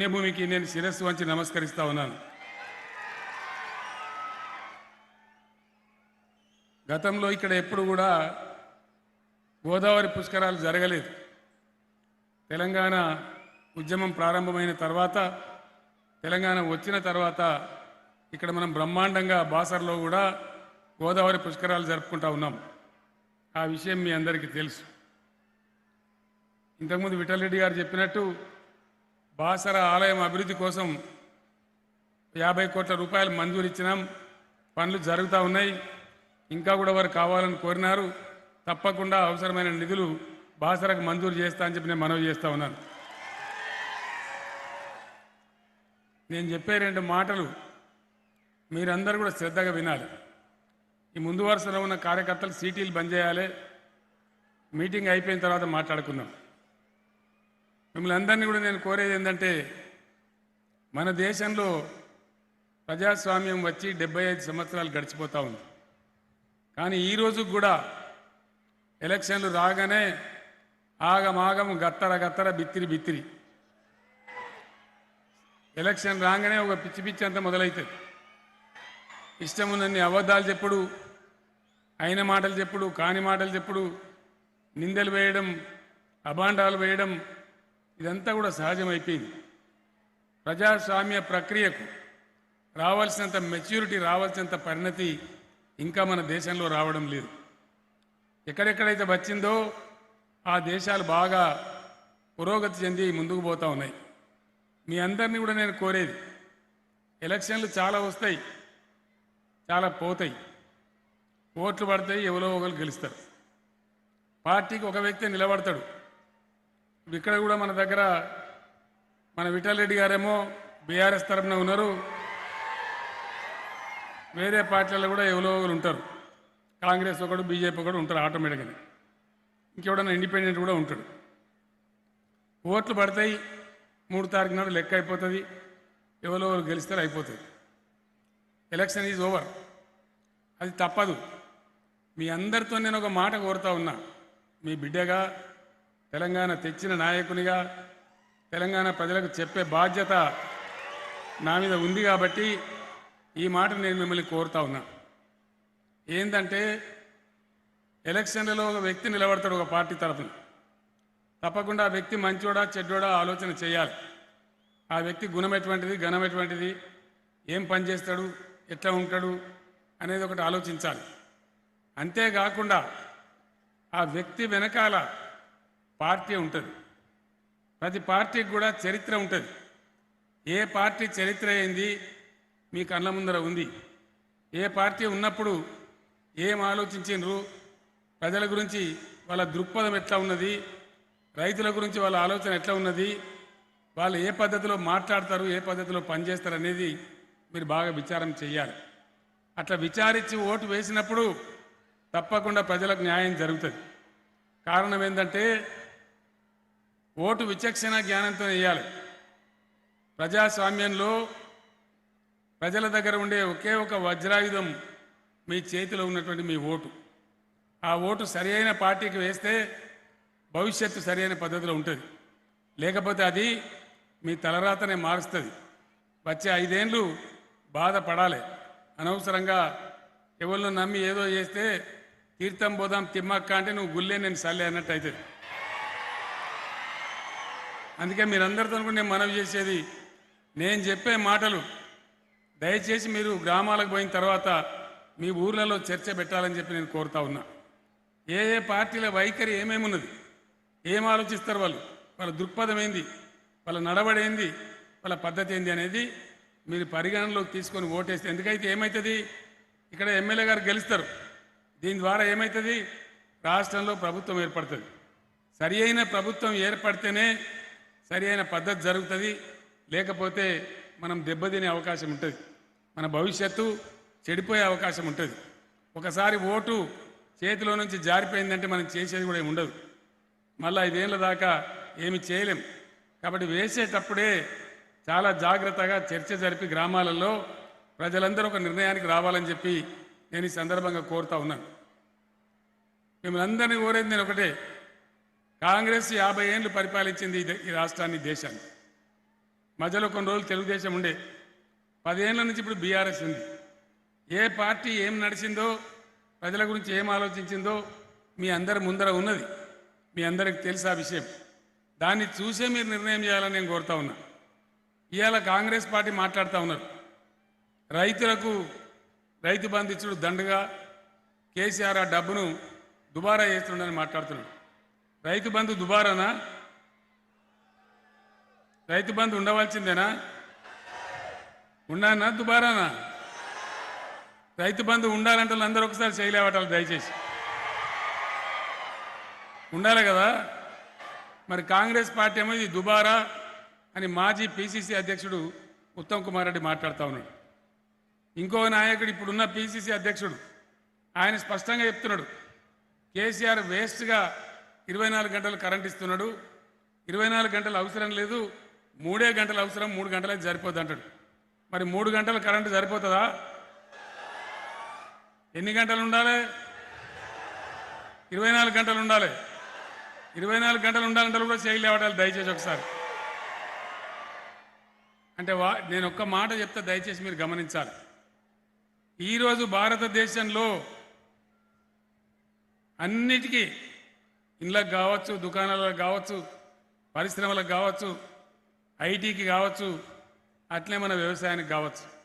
పుణ్యభూమికి నేను శిరస్సు వంచి నమస్కరిస్తా ఉన్నాను. గతంలో ఇక్కడ ఎప్పుడు కూడా గోదావరి పుష్కరాలు జరగలేదు. తెలంగాణ ఉద్యమం ప్రారంభమైన తర్వాత తెలంగాణ వచ్చిన తర్వాత ఇక్కడ మనం బ్రహ్మాండంగా బాసర్లో కూడా గోదావరి పుష్కరాలు జరుపుకుంటా ఉన్నాం. ఆ విషయం మీ అందరికీ తెలుసు. ఇంతకుముందు విఠలరెడ్డి గారు చెప్పినట్టు బాసర ఆలయం అభివృద్ధి కోసం యాభై కోట్ల రూపాయలు మంజూరు ఇచ్చినాం. పనులు జరుగుతూ ఉన్నాయి. ఇంకా కూడా వారు కావాలని కోరినారు. తప్పకుండా అవసరమైన నిధులు బాసరకు మంజూరు చేస్తా అని చెప్పి నేను మనవి చేస్తూ ఉన్నాను. నేను చెప్పే రెండు మాటలు మీరందరూ కూడా శ్రద్ధగా వినాలి. ఈ ముందు వరుసలో ఉన్న కార్యకర్తలు సీటీలు బంద్ చేయాలి. మీటింగ్ అయిపోయిన తర్వాత మాట్లాడుకుందాం. మిమ్మల్ని అందరినీ కూడా నేను కోరేది ఏంటంటే మన దేశంలో ప్రజాస్వామ్యం వచ్చి డెబ్బై ఐదు సంవత్సరాలు గడిచిపోతూ ఉంది. కానీ ఈ కూడా ఎలక్షన్లు రాగానే ఆగమాగం గత్తర గత్తర బిత్తిరి బిత్తిరి. ఎలక్షన్ రాగానే ఒక పిచ్చి పిచ్చి అంతా మొదలవుతుంది ఇష్టమున్నన్ని అబద్ధాలు చెప్పుడు అయిన మాటలు చెప్పుడు కాని మాటలు చెప్పుడు నిందలు వేయడం అభాండాలు వేయడం ఇదంతా కూడా సహజమైపోయింది. ప్రజాస్వామ్య ప్రక్రియకు రావాల్సినంత మెచ్యూరిటీ రావాల్సినంత పరిణతి ఇంకా మన దేశంలో రావడం లేదు. ఎక్కడెక్కడైతే వచ్చిందో ఆ దేశాలు బాగా పురోగతి చెంది ముందుకు పోతా ఉన్నాయి. మీ అందరినీ కూడా నేను కోరేది ఎలక్షన్లు చాలా వస్తాయి చాలా పోతాయి. ఓట్లు పడతాయి ఎవరో ఒకరు గెలుస్తారు. పార్టీకి ఒక వ్యక్తి నిలబడతాడు. ఇక్కడ కూడా మన దగ్గర మన విఠల్ రెడ్డి గారేమో బీఆర్ఎస్ తరఫున ఉన్నారు. వేరే పార్టీలలో కూడా ఎవరో ఒకరు ఉంటారు. కాంగ్రెస్ ఒకడు బీజేపీ ఒకడు ఉంటారు ఆటోమేటిక్గా ఇంకెవడన్నా ఇండిపెండెంట్ కూడా ఉంటాడు. ఓట్లు పడతాయి మూడు తారీఖు నాడు లెక్క అయిపోతుంది. ఎవరో ఒకరు గెలిస్తారు అయిపోతుంది. Election is over. అది తప్పదు. మీ అందరితో నేను ఒక మాట కోరుతా ఉన్నా. మీ బిడ్డగా తెలంగాణ తెచ్చిన నాయకునిగా తెలంగాణ ప్రజలకు చెప్పే బాధ్యత నా మీద ఉంది కాబట్టి ఈ మాట నేను మిమ్మల్ని కోరుతా ఉన్నా. ఏంటంటే ఎలక్షన్లలో ఒక వ్యక్తి నిలబడతాడు ఒక పార్టీ తరఫున తప్పకుండా ఆ వ్యక్తి మంచోడా చెడ్డోడా ఆలోచన చేయాలి. ఆ వ్యక్తి గుణం ఎటువంటిది ఘనం ఎటువంటిది ఏం పని చేస్తాడు ఎట్లా ఉంటాడు అనేది ఒకటి ఆలోచించాలి. అంతేకాకుండా ఆ వ్యక్తి వెనకాల పార్టీ ఉంటుంది. ప్రతి పార్టీకి కూడా చరిత్ర ఉంటుంది. ఏ పార్టీ చరిత్ర ఏంది? మీ కళ్ళ ముందర ఉంది. ఏ పార్టీ ఉన్నప్పుడు ఏం ఆలోచించిండ్రు ప్రజల గురించి వాళ్ళ దృక్పథం ఎట్లా ఉన్నది? రైతుల గురించి వాళ్ళ ఆలోచన ఎట్లా ఉన్నది? వాళ్ళు ఏ పద్ధతిలో మాట్లాడతారు? ఏ పద్ధతిలో పనిచేస్తారు అనేది మీరు బాగా విచారం చేయాలి అట్లా విచారించి ఓటు వేసినప్పుడు తప్పకుండా ప్రజలకు న్యాయం జరుగుతుంది. కారణం ఏంటంటే ఓటు విచక్షణ జ్ఞానంతో వేయాలి. ప్రజాస్వామ్యంలో ప్రజల దగ్గర ఉండే ఒకే ఒక వజ్రాయుధం మీ చేతిలో ఉన్నటువంటి మీ ఓటు. ఆ ఓటు సరి అయిన పార్టీకి వేస్తే భవిష్యత్తు సరి అయిన పద్ధతిలో ఉంటుంది. లేకపోతే అది మీ తలరాతనే మారుస్తుంది. వచ్చే ఐదేండ్లు బాధపడాలి. అనవసరంగా ఎవరిని నమ్మి ఏదో చేస్తే తీర్థం పోదాం తిమ్మక్క అంటే నువ్వు గుల్లే నేను సల్లే అన్నట్టు అవుతుంది. అందుకే మీరందరితో కూడా నేను మనవి చేసేది నేను చెప్పే మాటలు దయచేసి మీరు గ్రామాలకు పోయిన తర్వాత మీ ఊర్లలో చర్చ పెట్టాలని చెప్పి నేను కోరుతా ఉన్నా. ఏ ఏ పార్టీల వైఖరి ఏమేమి ఉన్నది ఏం ఆలోచిస్తారు వాళ్ళు వాళ్ళ దృక్పథం ఏంది వాళ్ళ నడవడేంది ఏంది వాళ్ళ పద్ధతి ఏంది అనేది మీరు పరిగణనలోకి తీసుకొని ఓటేస్తే ఎందుకైతే ఏమవుతుంది ఇక్కడ ఎమ్మెల్యే గారు గెలుస్తారు. దీని ద్వారా ఏమవుతుంది రాష్ట్రంలో ప్రభుత్వం ఏర్పడుతుంది. సరి అయిన ప్రభుత్వం ఏర్పడితేనే సరి అయిన పద్ధతి జరుగుతుంది. లేకపోతే మనం దెబ్బతినే అవకాశం ఉంటుంది. మన భవిష్యత్తు చెడిపోయే అవకాశం ఉంటుంది. ఒకసారి ఓటు చేతిలో నుంచి జారిపోయిందంటే మనం చేసేది కూడా ఉండదు. మళ్ళీ ఐదేళ్ళ దాకా ఏమి చేయలేం. కాబట్టి వేసేటప్పుడే చాలా జాగ్రత్తగా చర్చ జరిపి గ్రామాలలో ప్రజలందరూ ఒక నిర్ణయానికి రావాలని చెప్పి నేను ఈ సందర్భంగా కోరుతా ఉన్నాను. మిమ్మల్ని అందరినీ కోరేది నేను ఒకటే. కాంగ్రెస్ యాభై ఏళ్ళు పరిపాలించింది ఈ రాష్ట్రాన్ని దేశాన్ని. మధ్యలో కొన్ని రోజులు తెలుగుదేశం ఉండే. పదేళ్ళ నుంచి ఇప్పుడు బీఆర్ఎస్ ఉంది. ఏ పార్టీ ఏం నడిచిందో ప్రజల గురించి ఏం ఆలోచించిందో మీ అందరి ముందర ఉన్నది. మీ అందరికి తెలుసు ఆ విషయం. దాన్ని చూసే మీరు నిర్ణయం చేయాలని నేను కోరుతా ఉన్నా. ఇవాళ కాంగ్రెస్ పార్టీ మాట్లాడుతూ ఉన్నారు. రైతులకు రైతు బంధు ఇచ్చుడు దండగా కేసీఆర్ ఆ డబ్బును దుబారా చేస్తుండని మాట్లాడుతున్నాడు. రైతు బంధు దుబారానా? రైతు బంధు ఉండవలసిందేనా? ఉండానా దుబారానా? రైతు బంధు ఉండాలంటే అందరూ ఒకసారి చేయలేవటాలి దయచేసి. ఉండాలి కదా? మరి కాంగ్రెస్ పార్టీ ఏమో ఇది దుబారా అని మాజీ పిసిసి అధ్యక్షుడు ఉత్తమ్ కుమార్ రెడ్డి మాట్లాడుతూ ఉన్నాడు. ఇంకో నాయకుడు ఇప్పుడున్న పిసిసి అధ్యక్షుడు. ఆయన స్పష్టంగా చెప్తున్నాడు. కేసీఆర్ వేస్ట్గా ఇరవై నాలుగు గంటలు కరెంట్ ఇస్తున్నాడు. ఇరవై నాలుగు గంటలు అవసరం లేదు. మూడే గంటలు అవసరం మూడు గంటలకి సరిపోద్ది అంటాడు. మరి మూడు గంటల కరెంటు సరిపోతుందా? ఎన్ని గంటలు ఉండాలి? ఇరవై నాలుగు గంటలు ఉండాలి. ఇరవై నాలుగు గంటలు ఉండాలంటే కూడా చేయలేవటాలి దయచేసి ఒకసారి. అంటే వా నేను ఒక్క మాట చెప్తే దయచేసి మీరు గమనించాలి. ఈరోజు భారతదేశంలో అన్నిటికీ ఇళ్ళకు కావచ్చు దుకాణాలకు కావచ్చు పరిశ్రమలకు కావచ్చు ఐటీకి కావచ్చు అట్లే మన వ్యవసాయానికి కావచ్చు.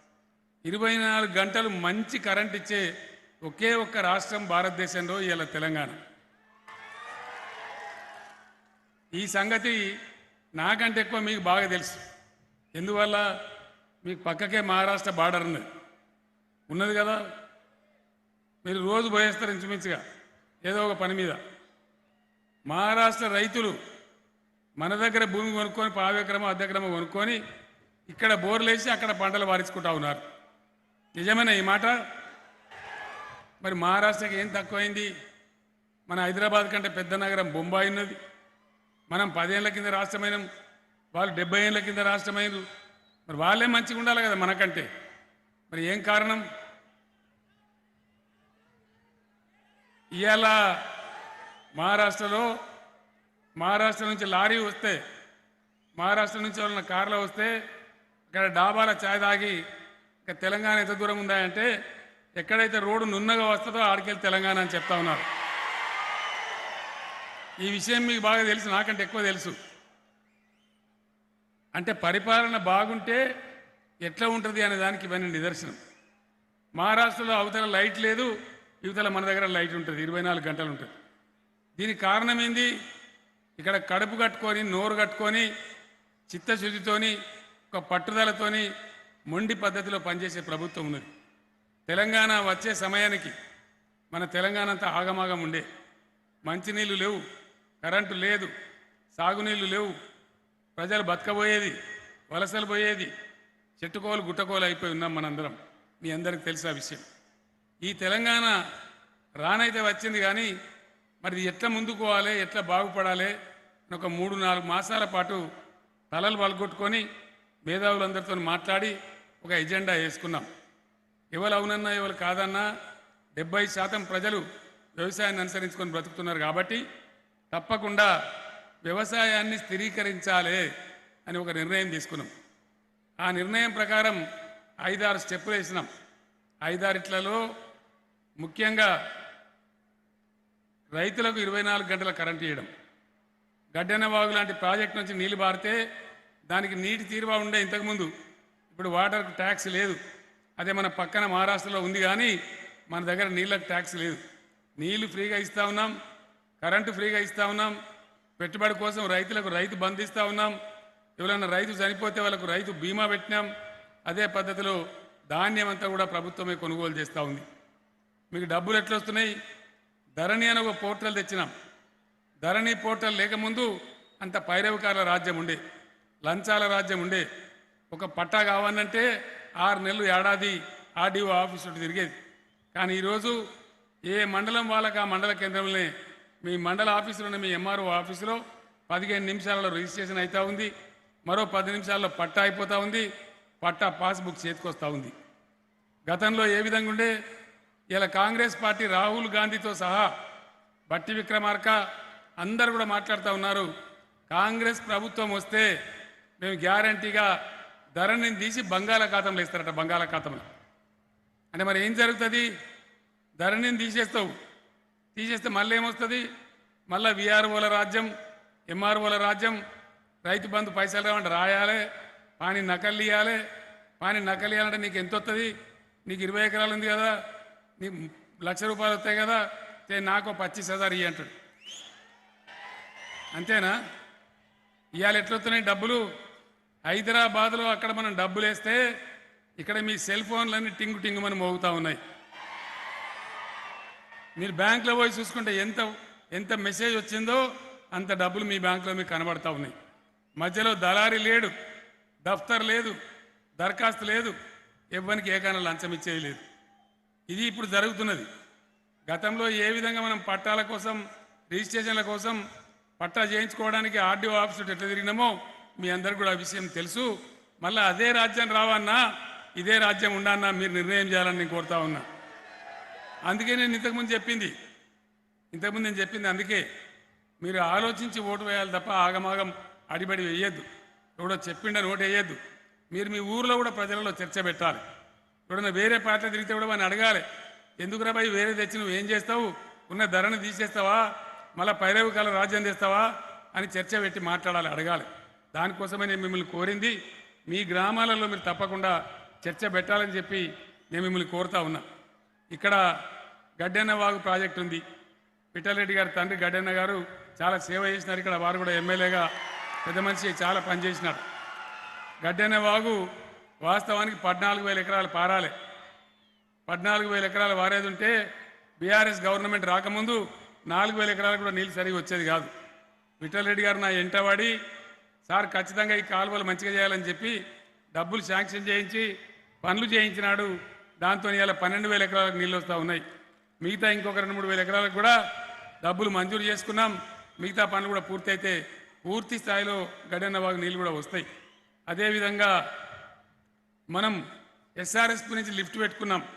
ఇరవై నాలుగు గంటలు మంచి కరెంట్ ఇచ్చే ఒకే ఒక్క రాష్ట్రం భారతదేశంలో ఇలా తెలంగాణ. ఈ సంగతి నాకంటే ఎక్కువ మీకు బాగా తెలుసు. ఎందువల్ల? మీకు పక్కకే మహారాష్ట్ర బార్డర్ ఉన్నది ఉన్నది కదా? మీరు రోజు పోయేస్తారు ఇంచుమించుగా ఏదో ఒక పని మీద. మహారాష్ట్ర రైతులు మన దగ్గర భూమి కొనుక్కొని పావ్యక్రమ అర్ధక్రమం కొనుక్కొని ఇక్కడ బోర్లేసి అక్కడ పంటలు వారించుకుంటా ఉన్నారు. నిజమేనా ఈ మాట? మరి మహారాష్ట్రకి ఏం తక్కువైంది? మన హైదరాబాద్ కంటే పెద్ద నగరం బొంబాయి ఉన్నది. మనం పదేళ్ళ కింద రాష్ట్రమైన వాళ్ళు డెబ్బై ఏళ్ళ కింద రాష్ట్రమైన మరి వాళ్ళే మంచిగా ఉండాలి కదా మనకంటే. మరి ఏం కారణం? ఇవాళ మహారాష్ట్రలో మహారాష్ట్ర నుంచి లారీ వస్తే మహారాష్ట్ర నుంచి వాళ్ళ కార్లో వస్తే ఇక్కడ డాబాల ఛాయ్ తాగి ఇక తెలంగాణ ఎంత దూరం ఉందా అంటే ఎక్కడైతే రోడ్డు నున్నగా వస్తుందో ఆడికెళ్ళి తెలంగాణ అని చెప్తా ఉన్నారు. ఈ విషయం మీకు బాగా తెలుసు నాకంటే ఎక్కువ తెలుసు. అంటే పరిపాలన బాగుంటే ఎట్లా ఉంటుంది అనే దానికి ఇవన్నీ నిదర్శనం. మహారాష్ట్రలో అవతల లైట్ లేదు ఇవతల మన దగ్గర లైట్ ఉంటుంది ఇరవై నాలుగు గంటలు ఉంటుంది. దీనికి కారణం ఏంది ఇక్కడ కడుపు కట్టుకొని నోరు కట్టుకొని చిత్తశుద్ధితోని ఒక పట్టుదలతోని మొండి పద్ధతిలో పనిచేసే ప్రభుత్వం ఉన్నది. తెలంగాణ వచ్చే సమయానికి మన తెలంగాణ అంతా ఆగమాగం ఉండే. మంచినీళ్ళు లేవు కరెంటు లేదు సాగునీళ్ళు లేవు ప్రజలు బతకబోయేది వలసలు పోయేది చెట్టుకోలు గుట్టకోలు అయిపోయి ఉన్నాం మనందరం. మీ అందరికి తెలుసు ఆ విషయం. ఈ తెలంగాణ రానైతే వచ్చింది కానీ మరి ఎట్లా ముందుకోవాలి ఎట్లా బాగుపడాలి అని ఒక మూడు నాలుగు మాసాల పాటు తలలు పలుగొట్టుకొని మేధావులందరితో మాట్లాడి ఒక ఎజెండా వేసుకున్నాం. ఎవరు అవునన్నా ఎవరు కాదన్నా డెబ్బై శాతం ప్రజలు వ్యవసాయాన్ని అనుసరించుకొని బ్రతుకుతున్నారు కాబట్టి తప్పకుండా వ్యవసాయాన్ని స్థిరీకరించాలి అని ఒక నిర్ణయం తీసుకున్నాం. ఆ నిర్ణయం ప్రకారం ఐదారు స్టెప్పులు వేసినాం. ఐదారిట్లలో ముఖ్యంగా రైతులకు ఇరవై నాలుగు గంటల కరెంట్ ఇవ్వడం గడ్డెన వాగు లాంటి ప్రాజెక్ట్ నుంచి నీళ్ళు బారితే దానికి నీటి తీరువా ఉండే ఇంతకుముందు. ఇప్పుడు వాటర్కు ట్యాక్స్ లేదు. అదే మన పక్కన మహారాష్ట్రలో ఉంది కానీ మన దగ్గర నీళ్ళకు ట్యాక్స్ లేదు. నీళ్ళు ఫ్రీగా ఇస్తా ఉన్నాం. కరెంటు ఫ్రీగా ఇస్తా ఉన్నాం. పెట్టుబడి కోసం రైతులకు రైతు బంధిస్తూ ఉన్నాం. ఎవరైనా రైతు చనిపోతే వాళ్ళకు రైతు బీమా పెట్టినాం. అదే పద్ధతిలో ధాన్యం అంతా కూడా ప్రభుత్వమే కొనుగోలు చేస్తూ ఉంది. మీకు డబ్బులు ఎట్లా వస్తున్నాయి ధరణి అని ఒక పోర్టల్ తెచ్చినాం. ధరణి పోర్టల్ లేకముందు అంత పైరవకారుల రాజ్యం ఉండే లంచాల రాజ్యం ఉండే. ఒక పట్టా కావాలంటే ఆరు నెలలు ఏడాది ఆర్డీఓ ఆఫీసు తిరిగేది. కానీ ఈరోజు ఏ మండలం వాళ్ళకి ఆ మండల కేంద్రంలోనే మీ మండల ఆఫీసులోనే మీ ఎంఆర్ఓ ఆఫీసులో పదిహేను నిమిషాలలో రిజిస్ట్రేషన్ అవుతా ఉంది. మరో పది నిమిషాల్లో పట్టా అయిపోతూ ఉంది. పట్టా పాస్బుక్ చేతికొస్తా ఉంది. గతంలో ఏ విధంగా ఉండే? ఇలా కాంగ్రెస్ పార్టీ రాహుల్ గాంధీతో సహా బట్టి విక్రమార్క అందరు కూడా మాట్లాడుతూ ఉన్నారు. కాంగ్రెస్ ప్రభుత్వం వస్తే మేము గ్యారంటీగా ధరని తీసి బంగాళాఖాతంలో ఇస్తారట బంగాళాఖాతంలో. అంటే మరి ఏం జరుగుతుంది? ధరని తీసేస్తావు. తీసేస్తే మళ్ళీ ఏమొస్తుంది? మళ్ళీ విఆర్ఓల రాజ్యం ఎంఆర్ఓల రాజ్యం రైతు బంధు పైసలు రావంటే రాయాలి పాని నకలు ఇవ్వాలి పాని నకలు ఇవ్వాలంటే నీకు ఎంత వస్తుంది నీకు ఇరవై ఎకరాలు ఉంది కదా నీ లక్ష రూపాయలు వస్తాయి కదా నాకు పచ్చిస్ హజార్ ఇయ్యి అంటాడు. అంతేనా? ఇవాళ ఎట్లొస్తున్నాయి డబ్బులు? హైదరాబాద్లో అక్కడ మనం డబ్బులు వేస్తే ఇక్కడ మీ సెల్ ఫోన్లన్నీ టింగు టింగుమని మోగుతా ఉన్నాయి. మీరు బ్యాంకులో పోయి చూసుకుంటే ఎంత ఎంత మెసేజ్ వచ్చిందో అంత డబ్బులు మీ బ్యాంకులో మీకు కనబడతా ఉన్నాయి. మధ్యలో దళారి లేడు దఫ్తర్ లేదు దరఖాస్తు లేదు ఎవ్వరికి ఏకైనా లంచం ఇచ్చేది లేదు. ఇది ఇప్పుడు జరుగుతున్నది. గతంలో ఏ విధంగా మనం పట్టాల కోసం రిజిస్ట్రేషన్ల కోసం పట్టా చేయించుకోవడానికి ఆర్డీఓ ఆఫీస్ ఎట్లా తిరిగినామో మీ అందరికి కూడా ఆ విషయం తెలుసు. మళ్ళీ అదే రాజ్యం రావన్నా ఇదే రాజ్యం ఉండన్నా మీరు నిర్ణయం చేయాలని నేను కోరుతా ఉన్నా. అందుకే నేను ఇంతకుముందు చెప్పింది. ఇంతకుముందు నేను చెప్పింది అందుకే. మీరు ఆలోచించి ఓటు వేయాలి తప్ప ఆగమాగం అడిబడి వేయద్దు. ఎవడో చెప్పిండని ఓటు వేయద్దు. మీరు మీ ఊర్లో కూడా ప్రజలలో చర్చ పెట్టాలి. ఇప్పుడు వేరే పార్టీలో తిరిగితే కూడా వాడిని అడగాలి. ఎందుకు రాబాయి వేరే తెచ్చి నువ్వు ఏం చేస్తావు? ఉన్న ధరను తీసేస్తావా? మళ్ళీ పైరవి కాలం రాజ్యం తెస్తావా అని చర్చ పెట్టి మాట్లాడాలి అడగాలి. దానికోసమే నేను మిమ్మల్ని కోరింది మీ గ్రామాలలో మీరు తప్పకుండా చర్చ పెట్టాలని చెప్పి నేను మిమ్మల్ని కోరుతా ఉన్నా. ఇక్కడ గడ్డెన్న వాగు ప్రాజెక్ట్ ఉంది. పిట్టలరెడ్డి గారి తండ్రి గడ్డెన్న గారు చాలా సేవ చేసినారు. ఇక్కడ వారు కూడా ఎమ్మెల్యేగా పెద్ద మనిషి చాలా పనిచేసినారు. గడ్డెన్న వాగు వాస్తవానికి పద్నాలుగు వేల ఎకరాలు పారాలి. పద్నాలుగు వేల ఎకరాలు వారేది ఉంటే బీఆర్ఎస్ గవర్నమెంట్ రాకముందు నాలుగు వేల ఎకరాలు కూడా నీళ్ళు సరిగా వచ్చేది కాదు. విఠలరెడ్డి గారు నా ఎంటవాడి సార్ ఖచ్చితంగా ఈ కాలువలు మంచిగా చేయాలని చెప్పి డబ్బులు శాంక్షన్ చేయించి పనులు చేయించినాడు. దాంతో ఇలా పన్నెండు వేల ఎకరాలకు నీళ్ళు వస్తూ ఉన్నాయి. మిగతా ఇంకొక రెండు మూడు వేల ఎకరాలకు కూడా డబ్బులు మంజూరు చేసుకున్నాం. మిగతా పనులు కూడా పూర్తయితే పూర్తి స్థాయిలో గడెన్న వాగు నీళ్ళు కూడా వస్తాయి. అదేవిధంగా మనం ఎస్ఆర్ఎస్పి నుంచి లిఫ్ట్ పెట్టుకున్నాం.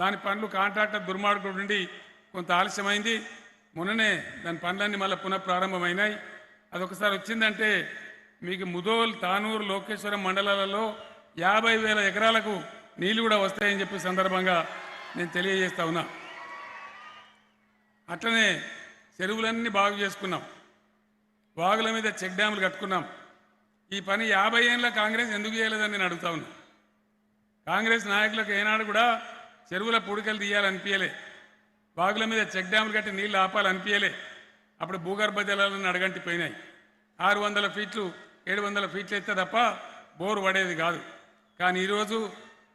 దాని పనులు కాంట్రాక్టర్ దుర్మార్గుడు నుండి కొంత ఆలస్యమైంది. మొన్ననే దాని పనులన్నీ మళ్ళీ పునః ప్రారంభమైనాయి అదొకసారి వచ్చిందంటే మీకు ముదోల్ తానూరు లోకేశ్వరం మండలాలలో యాభై వేల ఎకరాలకు నీళ్ళు కూడా వస్తాయని చెప్పి సందర్భంగా నేను తెలియజేస్తా ఉన్నా. అట్లనే చెరువులన్నీ బాగు చేసుకున్నాం. వాగుల మీద చెక్ డ్యాములు కట్టుకున్నాం. ఈ పని యాభై ఏళ్ళ కాంగ్రెస్ ఎందుకు చేయలేదని నేను అడుగుతా ఉన్నా. కాంగ్రెస్ నాయకులకు ఏనాడు కూడా చెరువుల పుడికలు తీయాలనిపించలే బాగుల మీద చెక్ డ్యాములు కట్టి నీళ్ళు ఆపాలనిపించలే అప్పుడు భూగర్భ జలాలను అడగంటి పోయినాయి. ఆరు వందల ఫీట్లు ఏడు వందల ఫీట్లు అయితే తప్ప బోరు పడేది కాదు. కానీ ఈరోజు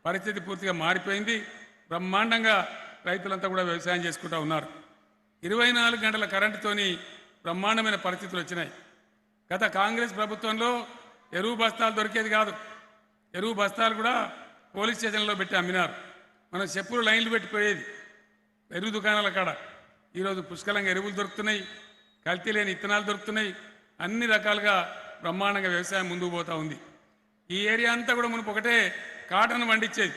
పరిస్థితి పూర్తిగా మారిపోయింది. బ్రహ్మాండంగా రైతులంతా కూడా వ్యవసాయం చేసుకుంటూ ఉన్నారు. ఇరవై నాలుగు గంటల కరెంటుతోని బ్రహ్మాండమైన పరిస్థితులు వచ్చినాయి. గత కాంగ్రెస్ ప్రభుత్వంలో ఎరువు బస్తాలు దొరికేది కాదు. ఎరువు బస్తాలు కూడా పోలీస్ స్టేషన్లో పెట్టి అమ్మినారు. మనం చెప్పులు లైన్లు పెట్టిపోయేది. ఎరువు దుకాణాల కాడ. ఈరోజు పుష్కలంగా ఎరువులు దొరుకుతున్నాయి. కల్తీ లేని ఇత్తనాలు దొరుకుతున్నాయి. అన్ని రకాలుగా బ్రహ్మాండంగా వ్యవసాయం ముందుకు పోతా ఉంది. ఈ ఏరియా అంతా కూడా మునుపు ఒకటే కాటన్ పండించేది.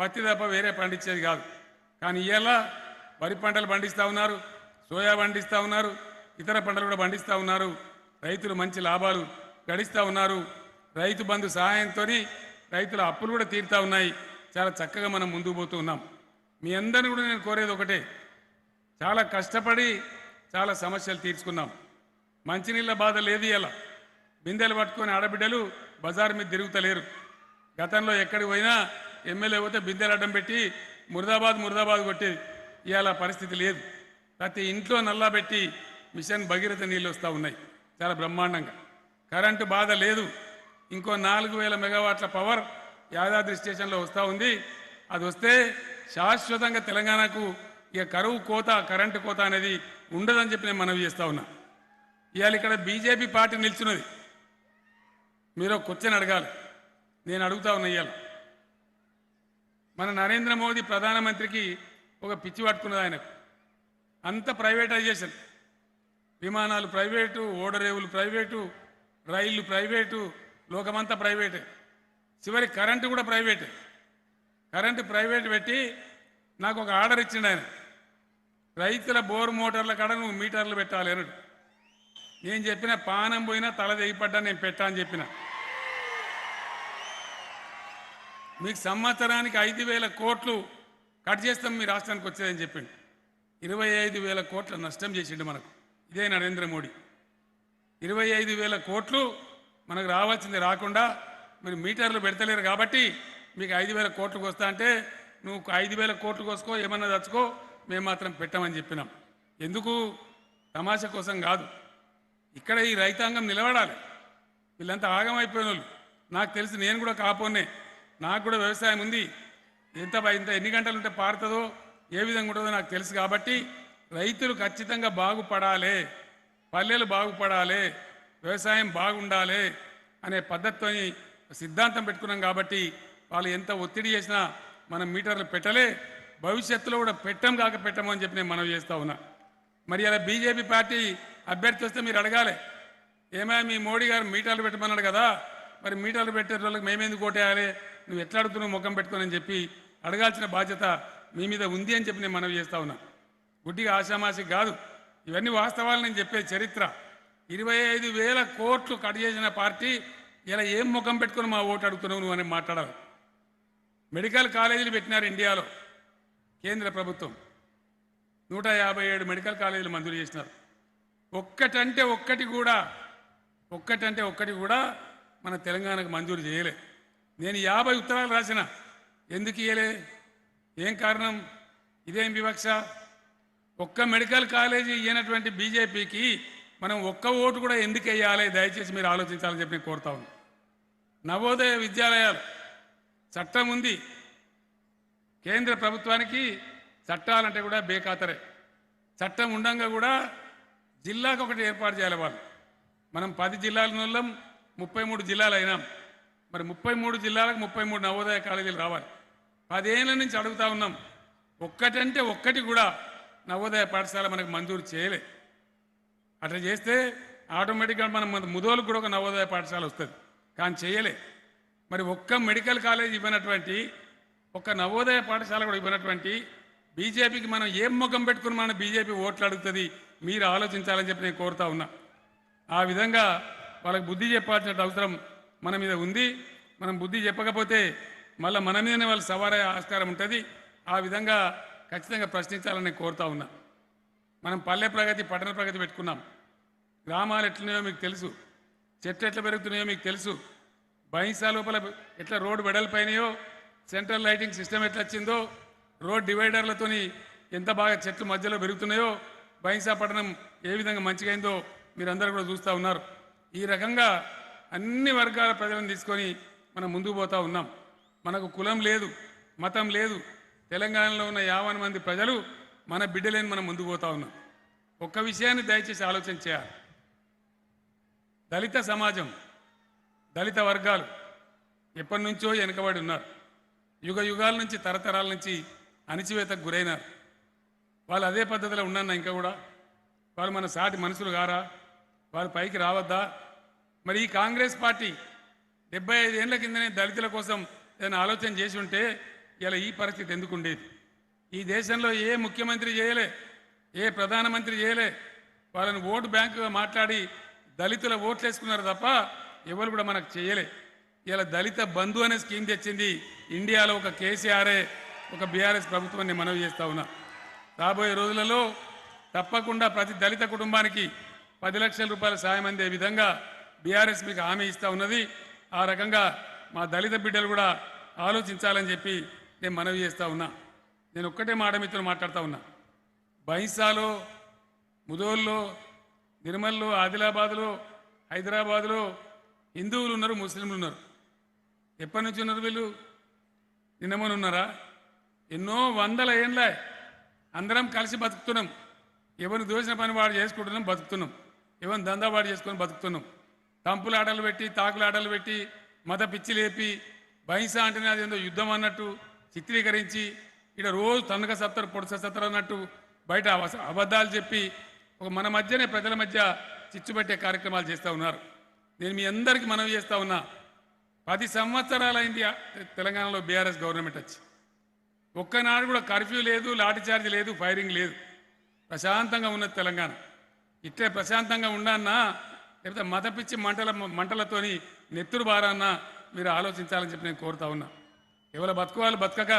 పత్తి తప్ప వేరే పండించేది కాదు. కానీ ఇవాళ వరి పంటలు పండిస్తూ ఉన్నారు. సోయా పండిస్తూ ఉన్నారు. ఇతర పంటలు కూడా పండిస్తూ ఉన్నారు. రైతులు మంచి లాభాలు గడిస్తూ ఉన్నారు. రైతు బంధు సహాయంతో రైతుల అప్పులు కూడా తీరుతా ఉన్నాయి. చాలా చక్కగా మనం ముందుకు పోతూ ఉన్నాం. మీ అందరిని కూడా నేను కోరేది ఒకటే. చాలా కష్టపడి చాలా సమస్యలు తీర్చుకున్నాం. మంచినీళ్ళ బాధ లేదు ఇలా బిందెలు పట్టుకొని ఆడబిడ్డలు బజార్ మీద తిరుగుతలేరు. గతంలో ఎక్కడికి పోయినా ఎమ్మెల్యే పోతే బిందెలు అడ్డం పెట్టి మురదాబాద్ మురదాబాద్ కొట్టేది. ఇవాళ పరిస్థితి లేదు. ప్రతి ఇంట్లో నల్లా పెట్టి మిషన్ భగీరథ నీళ్ళు వస్తూ ఉన్నాయి. చాలా బ్రహ్మాండంగా. కరెంటు బాధ లేదు. ఇంకో నాలుగు వేల మెగావాట్ల పవర్ యాదాద్రి స్టేషన్లో వస్తూ ఉంది. అది వస్తే శాశ్వతంగా తెలంగాణకు ఇక కరువు కోత కరెంటు కోత అనేది ఉండదని చెప్పి నేను మనవి చేస్తా ఉన్నా. ఇవాళ ఇక్కడ బీజేపీ పార్టీ నిల్చున్నది. మీరు ఒక క్వశ్చన్ అడగాలి. నేను అడుగుతా ఉన్నా ఇవాళ మన నరేంద్ర మోదీ ప్రధానమంత్రికి ఒక పిచ్చి పట్టుకున్నది ఆయనకు. అంత ప్రైవేటైజేషన్. విమానాలు ప్రైవేటు ఓడరేవులు ప్రైవేటు రైళ్ళు ప్రైవేటు లోకమంతా ప్రైవేటే. చివరి కరెంటు కూడా ప్రైవేటే. కరెంటు ప్రైవేట్ పెట్టి నాకు ఒక ఆర్డర్ ఇచ్చిండు ఆయన. రైతుల బోర్ మోటార్ల కాడ నువ్వు మీటర్లు పెట్టాలి అన్నాడు. నేను చెప్పిన పానం పోయినా తల తెగిపడ్డా నేను పెట్టా అని చెప్పిన. మీకు సంవత్సరానికి ఐదు వేల కోట్లు కట్ చేస్తాం మీ రాష్ట్రానికి వచ్చేదని చెప్పిండు. ఇరవై ఐదు వేల కోట్ల నష్టం చేసిండు మనకు. ఇదే నరేంద్ర మోడీ. ఇరవై ఐదు వేల కోట్లు మనకు రావాల్సింది రాకుండా మీరు మీటర్లు పెడతలేరు కాబట్టి మీకు ఐదు వేల కోట్లకు వస్తా అంటే నువ్వు ఐదు వేల కోట్లు కోసుకో ఏమన్నా తెచ్చుకో మేము మాత్రం పెట్టామని చెప్పినాం. ఎందుకు? తమాషా కోసం కాదు. ఇక్కడ ఈ రైతాంగం నిలబడాలి. వీళ్ళంతా ఆగమైపోయిన వాళ్ళు నాకు తెలిసి నేను కూడా కాపోనే. నాకు కూడా వ్యవసాయం ఉంది. ఎంత ఇంత ఎన్ని గంటలు ఉంటే పారుతుందో ఏ విధంగా ఉంటుందో నాకు తెలుసు కాబట్టి రైతులు ఖచ్చితంగా బాగుపడాలి. పల్లెలు బాగుపడాలి. వ్యవసాయం బాగుండాలి అనే పద్ధతితోని సిద్ధాంతం పెట్టుకున్నాం కాబట్టి వాళ్ళు ఎంత ఒత్తిడి చేసినా మనం మీటర్లు పెట్టలే భవిష్యత్తులో కూడా పెట్టం కాక పెట్టము అని చెప్పి నేను మనవి చేస్తా ఉన్నా. మరి అలా బీజేపీ పార్టీ అభ్యర్థి వస్తే మీరు అడగాలి. ఏమైనా మీ మోడీ గారు మీటర్లు పెట్టమన్నాడు కదా మరి మీటర్లు పెట్టే వాళ్ళకి మేమెందుకు ఓటేయాలి? నువ్వు ఎట్లా అడుగుతున్నావు ముఖం పెట్టుకొని అని చెప్పి అడగాల్సిన బాధ్యత మీ మీద ఉంది అని చెప్పి నేను మనవి చేస్తా ఉన్నా. గుడ్డిగా ఆశామాసి కాదు. ఇవన్నీ వాస్తవాలు నేను చెప్పే చరిత్ర. ఇరవై ఐదు వేల కోట్లు కట్ చేసిన పార్టీ ఇలా ఏం ముఖం పెట్టుకొని మా ఓటు అడుగుతున్నావు నువ్వు అని మాట్లాడాలి. మెడికల్ కాలేజీలు పెట్టినారు ఇండియాలో కేంద్ర ప్రభుత్వం. నూట యాభై ఏడు మెడికల్ కాలేజీలు మంజూరు చేసినారు. ఒక్కటంటే ఒక్కటి కూడా ఒక్కటంటే ఒక్కటి కూడా మన తెలంగాణకు మంజూరు చేయలే. నేను యాభై ఉత్తరాలు రాసిన. ఎందుకు ఇయ్యలే? ఏం కారణం? ఇదేం వివక్ష? ఒక్క మెడికల్ కాలేజీ ఇయ్యనటువంటి బీజేపీకి మనం ఒక్క ఓటు కూడా ఎందుకు వేయాలి? దయచేసి మీరు ఆలోచించాలని చెప్పి నేను కోరుతా ఉన్నాను నవోదయ విద్యాలయాలు చట్టం ఉంది. కేంద్ర ప్రభుత్వానికి చట్టాలంటే కూడా బేఖాతరే. చట్టం ఉండంగా కూడా జిల్లాకు ఒకటి ఏర్పాటు చేయాలి వాళ్ళు. మనం పది జిల్లాల నోళ్ళం ముప్పై మూడు జిల్లాలు అయినాం. మరి ముప్పై మూడు జిల్లాలకు ముప్పై మూడు నవోదయ కాలేజీలు రావాలి. పదేళ్ళ నుంచి అడుగుతా ఉన్నాం. ఒక్కటంటే ఒక్కటి కూడా నవోదయ పాఠశాల మనకు మంజూరు చేయలే. అట్లా చేస్తే ఆటోమేటిక్గా మనం మన ముదోలు కూడా ఒక నవోదయ పాఠశాల వస్తుంది. కానీ చేయలే. మరి ఒక్క మెడికల్ కాలేజ్ ఇవ్వనటువంటి ఒక్క నవోదయ పాఠశాల కూడా ఇవ్వనటువంటి బీజేపీకి మనం ఏం ముఖం పెట్టుకుని మన బీజేపీ ఓట్లు అడుగుతుంది మీరు ఆలోచించాలని చెప్పి నేను కోరుతా ఉన్నా. ఆ విధంగా వాళ్ళకి బుద్ధి చెప్పాల్సిన అవసరం మన మీద ఉంది. మనం బుద్ధి చెప్పకపోతే మళ్ళీ మన మీదనే వాళ్ళు సవారయ్యే ఆస్కారం ఉంటుంది. ఆ విధంగా ఖచ్చితంగా ప్రశ్నించాలని నేను కోరుతా ఉన్నా. మనం పల్లె ప్రగతి పట్టణ ప్రగతి పెట్టుకున్నాం. గ్రామాలు ఎట్లున్నాయో మీకు తెలుసు. చెట్లు ఎట్లా పెరుగుతున్నాయో మీకు తెలుసు. బహింసా లోపల ఎట్లా రోడ్డు వెడల్పోయినాయో సెంట్రల్ లైటింగ్ సిస్టమ్ ఎట్లా వచ్చిందో రోడ్ డివైడర్లతోని ఎంత బాగా చెట్లు మధ్యలో పెరుగుతున్నాయో బహింసా పట్టణం ఏ విధంగా మంచిగా అయిందో మీరందరూ కూడా చూస్తూ ఉన్నారు. ఈ రకంగా అన్ని వర్గాల ప్రజలను తీసుకొని మనం ముందుకు పోతా ఉన్నాం. మనకు కులం లేదు మతం లేదు. తెలంగాణలో ఉన్న యావన్ మంది ప్రజలు మన బిడ్డలేని మనం ముందుకు పోతా ఉన్నాం. ఒక్క విషయాన్ని దయచేసి ఆలోచన చేయాలి. దళిత సమాజం దళిత వర్గాలు ఎప్పటి నుంచో వెనుకబడి ఉన్నారు. యుగ యుగాల నుంచి తరతరాల నుంచి అణిచివేతకు గురైనారు. వాళ్ళు అదే పద్ధతిలో ఉన్నా ఇంకా కూడా? వాళ్ళు మన సాటి మనుషులు గారా వాళ్ళు పైకి రావద్దా? మరి ఈ కాంగ్రెస్ పార్టీ డెబ్బై ఐదు ఏళ్ళ కిందనే దళితుల కోసం ఏదైనా ఆలోచన చేసి ఉంటే ఇలా ఈ పరిస్థితి ఎందుకు ఉండేది? ఈ దేశంలో ఏ ముఖ్యమంత్రి చేయలే ఏ ప్రధానమంత్రి చేయలే వాళ్ళని ఓటు బ్యాంకుగా మాట్లాడి దళితుల ఓట్లు వేసుకున్నారు తప్ప ఎవరు కూడా మనకు చేయలే. ఇలా దళిత బంధు అనే స్కీమ్ తెచ్చింది ఇండియాలో ఒక కేసీఆర్ఏ ఒక బీఆర్ఎస్ ప్రభుత్వాన్ని మనవి చేస్తా ఉన్నా. రాబోయే రోజులలో తప్పకుండా ప్రతి దళిత కుటుంబానికి పది లక్షల రూపాయల సాయం అందే విధంగా బీఆర్ఎస్ మీకు హామీ ఇస్తూ ఉన్నది. ఆ రకంగా మా దళిత బిడ్డలు కూడా ఆలోచించాలని చెప్పి నేను మనవి చేస్తూ ఉన్నా. నేను ఒక్కటే మాట మిత్రులు మాట్లాడుతూ ఉన్నా. బైంసాలో ముదోల్లో నిర్మల్లో ఆదిలాబాద్లో హైదరాబాద్లో హిందువులు ఉన్నారు ముస్లింలు ఉన్నారు ఎప్పటి నుంచి ఉన్నారు వీళ్ళు? నిన్నమని ఉన్నారా? ఎన్నో వందల ఏండ్ల అందరం కలిసి బతుకుతున్నాం. ఎవరిని దోసిన పని వాడు చేసుకుంటున్నాం బతుకుతున్నాం. ఎవరిని దందా వాడు చేసుకొని బతుకుతున్నాం. తంపుల ఆటలు పెట్టి తాకుల ఆటలు పెట్టి మత పిచ్చి లేపి బహింస అంటేనే అది ఏదో యుద్ధం అన్నట్టు చిత్రీకరించి ఇక్కడ రోజు తనక సత్తరు పొడస సత్తరు అన్నట్టు బయట అబద్ధాలు చెప్పి ఒక మన మధ్యనే ప్రజల మధ్య చిచ్చు పెట్టే కార్యక్రమాలు చేస్తూ ఉన్నారు. నేను మీ అందరికీ మనవి చేస్తూ ఉన్నా. పది సంవత్సరాలైంది తెలంగాణలో బీఆర్ఎస్ గవర్నమెంట్ వచ్చి. ఒక్కనాడు కూడా కర్ఫ్యూ లేదు లాఠీ చార్జ్ లేదు ఫైరింగ్ లేదు. ప్రశాంతంగా ఉన్నది తెలంగాణ. ఇట్లే ప్రశాంతంగా ఉండన్నా లేకపోతే మత పిచ్చి మంటల మంటలతోని నెత్తురు బారన్నా మీరు ఆలోచించాలని చెప్పి నేను కోరుతా ఉన్నా. ఎవరి బతుకోవాలి బతకక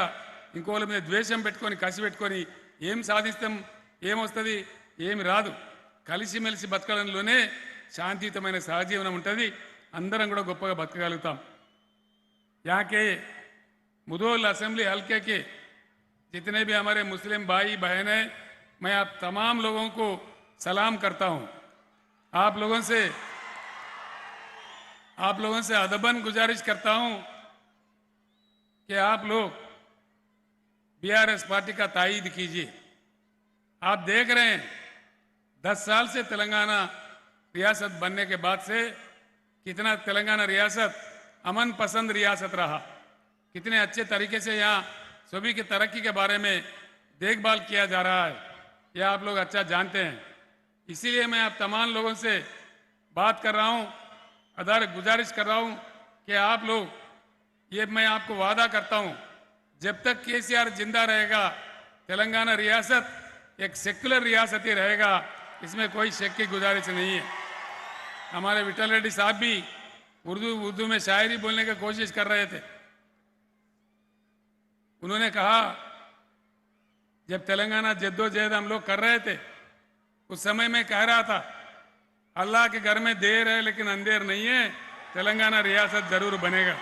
ఇంకోళ్ళ మీద ద్వేషం పెట్టుకొని కసి పెట్టుకొని ఏం సాధిస్తాం ఏమొస్తుంది ఏమి రాదు కలిసిమెలిసి బతకడంలోనే శాంతియుతమైన సహజీవనం ఉంటుంది అందరం కూడా గొప్పగా బతకగలుగుతాం यहाँ के मुदोल असेंबली हल्के के जितने भी हमारे मुस्लिम भाई बहन हैं मैं आप तमाम लोगों को सलाम करता हूं आप लोगों से आप लोगों से अदबन गुजारिश करता हूं कि आप लोग बीआरएस पार्टी का तायद कीजिए। आप देख रहे हैं, दस साल से तेलंगाना रियासत बनने के बाद से कितना तेलंगाना रियासत, अमन पसंद रियासत रहा। कितने अच्छे तरीके से यहाँ सभी की तरक्की के बारे में देखभाल किया जा रहा है। यह आप लोग अच्छा जानते हैं। इसीलिए मैं आप तमाम लोगों से बात कर रहा हूँ अदार गुजारिश कर रहा हूँ कि आप लोग, ये मैं आपको वादा करता हूँ जब तक केसीआर ज़िंदा रहेगा, तेलंगाना रियासत एक सेक्युलर रियासत ही रहेगा, इसमें कोई शक की गुजारिश नहीं है। हमारे विठल रेड्डी साहब भी उर्दू उर्दू में शायरी बोलने की कोशिश कर रहे थे। उन्होंने कहा, जब तेलंगाना जद्दोजहद हम लोग कर रहे थे, उस समय में कह रहा था, अल्लाह के घर में देर है, लेकिन अंधेर नहीं है, तेलंगाना रियासत ज़रूर बनेगा।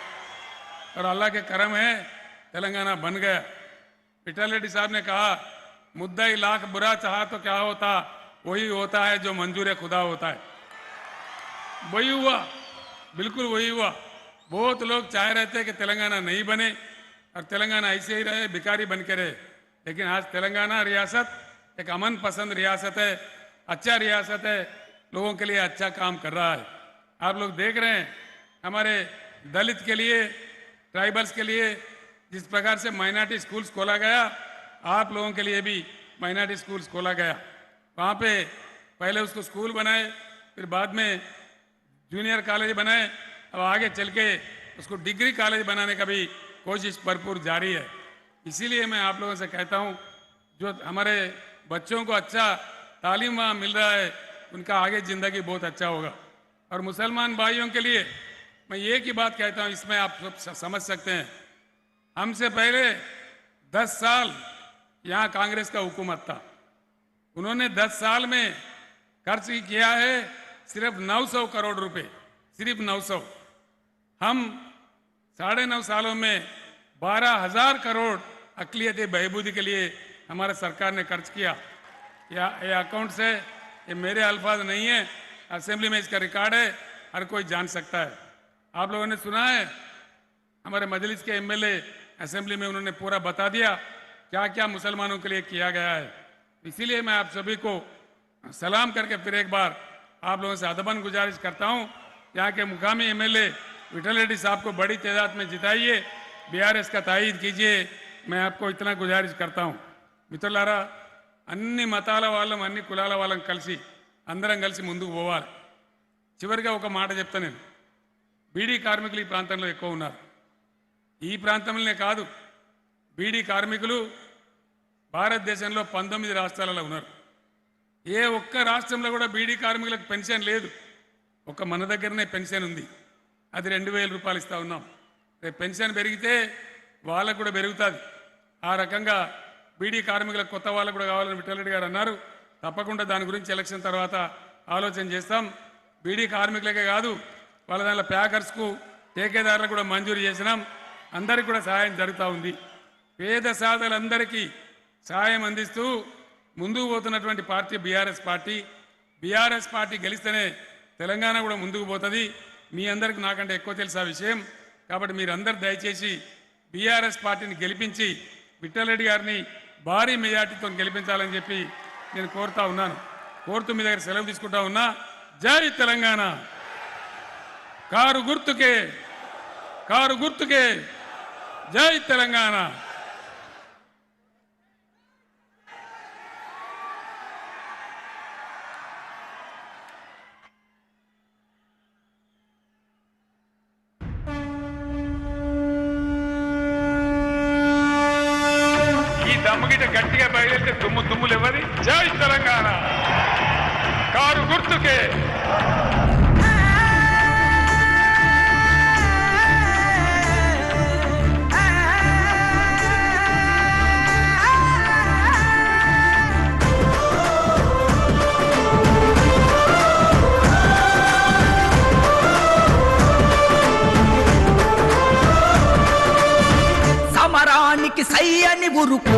और अल्लाह के करम है तेलंगाना बन गया विठल रेड्डी साहब ने कहा, मुद्दा ही लाख बुरा चाहा तो क्या होता? वही होता है जो मंजूर है, खुदा होता है। वही हुआ। बिल्कुल वही हुआ। बहुत लोग चाह रहे थे कि तेलंगाना नहीं बने और तेलंगाना ऐसे ही रहे, भिखारी बन के रहे। लेकिन आज तेलंगाना रियासत एक अमन पसंद रियासत है अच्छा रियासत है, लोगों के लिए अच्छा काम कर रहा है। आप लोग देख रहे हैं, हमारे दलित के लिए, ट्राइबल्स के लिए जिस प्रकार से माइनॉरिटी स्कूल्स खोला गया, आप लोगों के लिए भी माइनॉरिटी स्कूल्स खोला गया। वहाँ पे पहले उसको स्कूल बनाए, फिर बाद में जूनियर कॉलेज बनाए, अब आगे चल के उसको डिग्री कॉलेज बनाने का भी कोशिश भरपूर जारी है। इसीलिए मैं आप लोगों से कहता हूँ, जो हमारे बच्चों को अच्छा तालीम वहाँ मिल रहा है, उनका आगे ज़िंदगी बहुत अच्छा होगा। और मुसलमान भाइयों के लिए मैं एक ही बात कहता हूँ, इसमें आप सब समझ सकते हैं। हमसे पहले दस साल यहाँ कांग्रेस का हुकूमत था। उन्होंने दस साल में खर्च किया है सिर्फ़ 900 करोड़ रुपए, सिर्फ़ 900 हम साढ़े नौ सालों में बारह हज़ार करोड़ अकलियती बहबूदी के लिए हमारे सरकार ने खर्च किया। या, ये अकाउंट से ये मेरे अल्फाज नहीं है, असेंबली में इसका रिकॉर्ड है, हर कोई जान सकता है। आप लोगों ने सुना है हमारे मजलिस के एमएलए असेंबली में उन्होंने पूरा बता दिया क्या क्या मुसलमानों के लिए किया गया है इसीलिए मैं आप सभी को सलाम करके फिर एक बार आप लोगों से अदबन गुजारिश करता हूं यहाँ के मुकामी एमएलए विठल रेड्डी साहब को बड़ी तादाद में जिताइए बीआरएस का तायद कीजिए मैं आपको इतना गुजारिश करता हूँ మిత్రులారా అన్ని మతాల వాళ్ళం అన్ని కులాల వాళ్ళం కలిసి అందరం కలిసి ముందుకు పోవాలి చివరిగా ఒక మాట చెప్తా నేను బీడీ కార్మికులు ఈ ప్రాంతంలో ఎక్కువ ఉన్నారు ఈ ప్రాంతంలోనే కాదు బీడీ కార్మికులు భారతదేశంలో పంతొమ్మిది రాష్ట్రాలలో ఉన్నారు. ఏ ఒక్క రాష్ట్రంలో కూడా బీడీ కార్మికులకు పెన్షన్ లేదు. ఒక మన దగ్గరనే పెన్షన్ ఉంది. అది రెండు వేల రూపాయలు ఇస్తూ ఉన్నాం. రేపు పెన్షన్ పెరిగితే వాళ్ళకు కూడా పెరుగుతుంది. ఆ రకంగా బీడీ కార్మికులకు కొత్త వాళ్ళకు కూడా కావాలని విఠలరెడ్డి గారు అన్నారు. తప్పకుండా దాని గురించి ఎలక్షన్ తర్వాత ఆలోచన చేస్తాం. బీడీ కార్మికులకే కాదు వాళ్ళ దాంట్లో ప్యాకర్స్కు టేకేదారులకు కూడా మంజూరు చేసినాం. అందరికీ కూడా సహాయం జరుగుతూ ఉంది. పేద సాధలందరికీ సహాయం అందిస్తూ ముందుకు పోతున్నటువంటి party BRS party. BRS party గెలిస్తేనే తెలంగాణ కూడా ముందుకు పోతుంది. మీ అందరికి నాకంటే ఎక్కువ తెలుసు విషయం. కాబట్టి మీరందరూ దయచేసి బీఆర్ఎస్ పార్టీని గెలిపించి విఠలరెడ్డి గారిని భారీ మెజార్టీతో గెలిపించాలని చెప్పి నేను కోరుతా ఉన్నాను. కోరుతూ మీ దగ్గర సెలవు తీసుకుంటా ఉన్నా జై తెలంగాణ. కారు గుర్తుకే కారు గుర్తుకే. జై తెలంగాణ. అయ్యని ఉరుకు